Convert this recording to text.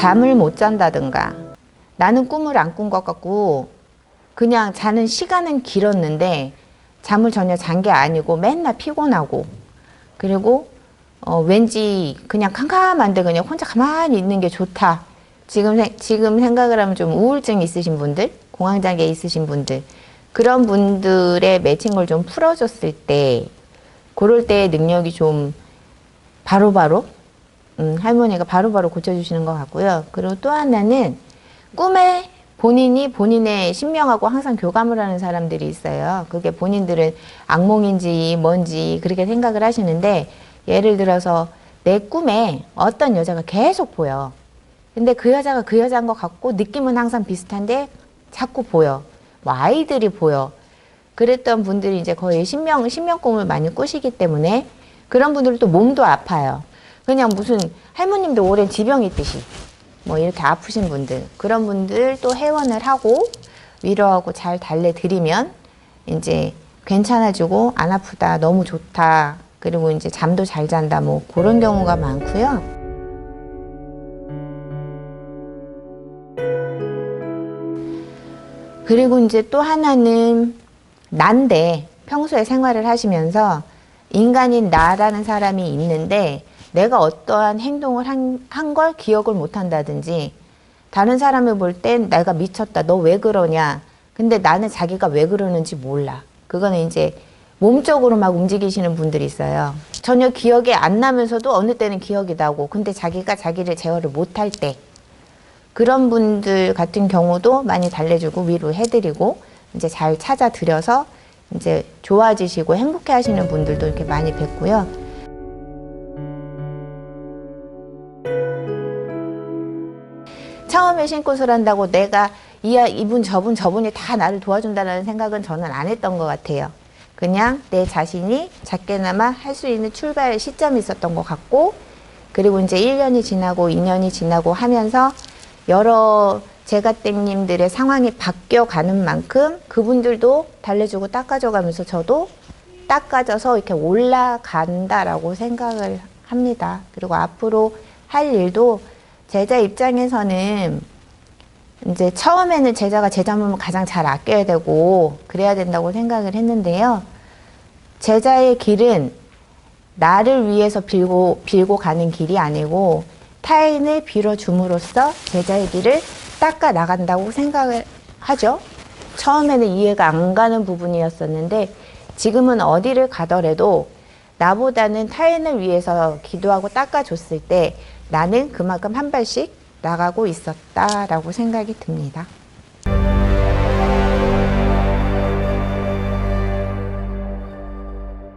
잠을 못 잔다든가 나는 꿈을 안 꾼 것 같고 그냥 자는 시간은 길었는데 잠을 전혀 잔 게 아니고 맨날 피곤하고 그리고 어, 왠지 그냥 캄캄한데 그냥 혼자 가만히 있는 게 좋다. 지금 생- 지금 생각을 하면 좀 우울증 있으신 분들, 공황장애 있으신 분들 그런 분들의 걸좀 풀어줬을 때 그럴 때 능력이 좀 바로바로 음, 할머니가 바로바로 고쳐주시는 것 같고요. 그리고 또 하나는 꿈에 본인이 본인의 신명하고 항상 교감을 하는 사람들이 있어요. 그게 본인들은 악몽인지 뭔지 그렇게 생각을 하시는데 예를 들어서 내 꿈에 어떤 여자가 계속 보여. 근데 그 여자가 그 여자인 것 같고 느낌은 항상 비슷한데 자꾸 보여. 뭐 아이들이 보여. 그랬던 분들이 이제 거의 신명, 신명 꿈을 많이 꾸시기 때문에 그런 분들은 또 몸도 아파요. 그냥 무슨 할머님도 오랜 지병이 있듯이 뭐 이렇게 아프신 분들 그런 분들 또 회원을 하고 위로하고 잘 달래드리면 이제 괜찮아지고 안 아프다 너무 좋다 그리고 이제 잠도 잘 잔다 뭐 그런 경우가 많고요. 그리고 이제 또 하나는 난데 평소에 생활을 하시면서 인간인 나라는 사람이 있는데 내가 어떠한 행동을 한 걸 기억을 못 한다든지 다른 사람을 볼 땐 내가 미쳤다. 너 왜 그러냐. 근데 나는 자기가 왜 그러는지 몰라. 그거는 이제 몸적으로 막 움직이시는 분들이 있어요. 전혀 기억이 안 나면서도 어느 때는 기억이 나고 근데 자기가 자기를 제어를 못할 때 그런 분들 같은 경우도 많이 달래주고 위로해드리고 이제 잘 찾아드려서 이제 좋아지시고 행복해 하시는 분들도 이렇게 많이 뵙고요. 처음에 신고술 한다고 내가 이, 아- 이분 저분 저분이 다 나를 도와준다는 생각은 저는 안 했던 것 같아요. 그냥 내 자신이 작게나마 할 수 있는 출발 시점이 있었던 것 같고 그리고 이제 1년이 지나고 2년이 지나고 하면서 여러 제가땡님들의 상황이 바뀌어 가는 만큼 그분들도 달래주고 닦아줘 가면서 저도 닦아져서 이렇게 올라간다라고 생각을 합니다. 그리고 앞으로 할 일도 제자 입장에서는 이제 처음에는 제자가 제자 몸을 가장 잘 아껴야 되고 그래야 된다고 생각을 했는데요. 제자의 길은 나를 위해서 빌고 빌고 가는 길이 아니고 타인을 빌어 줌으로써 제자의 길을 닦아 나간다고 생각을 하죠. 처음에는 이해가 안 가는 부분이었었는데 지금은 어디를 가더라도 나보다는 타인을 위해서 기도하고 닦아줬을 때 나는 그만큼 한 발씩 나가고 있었다라고 생각이 듭니다.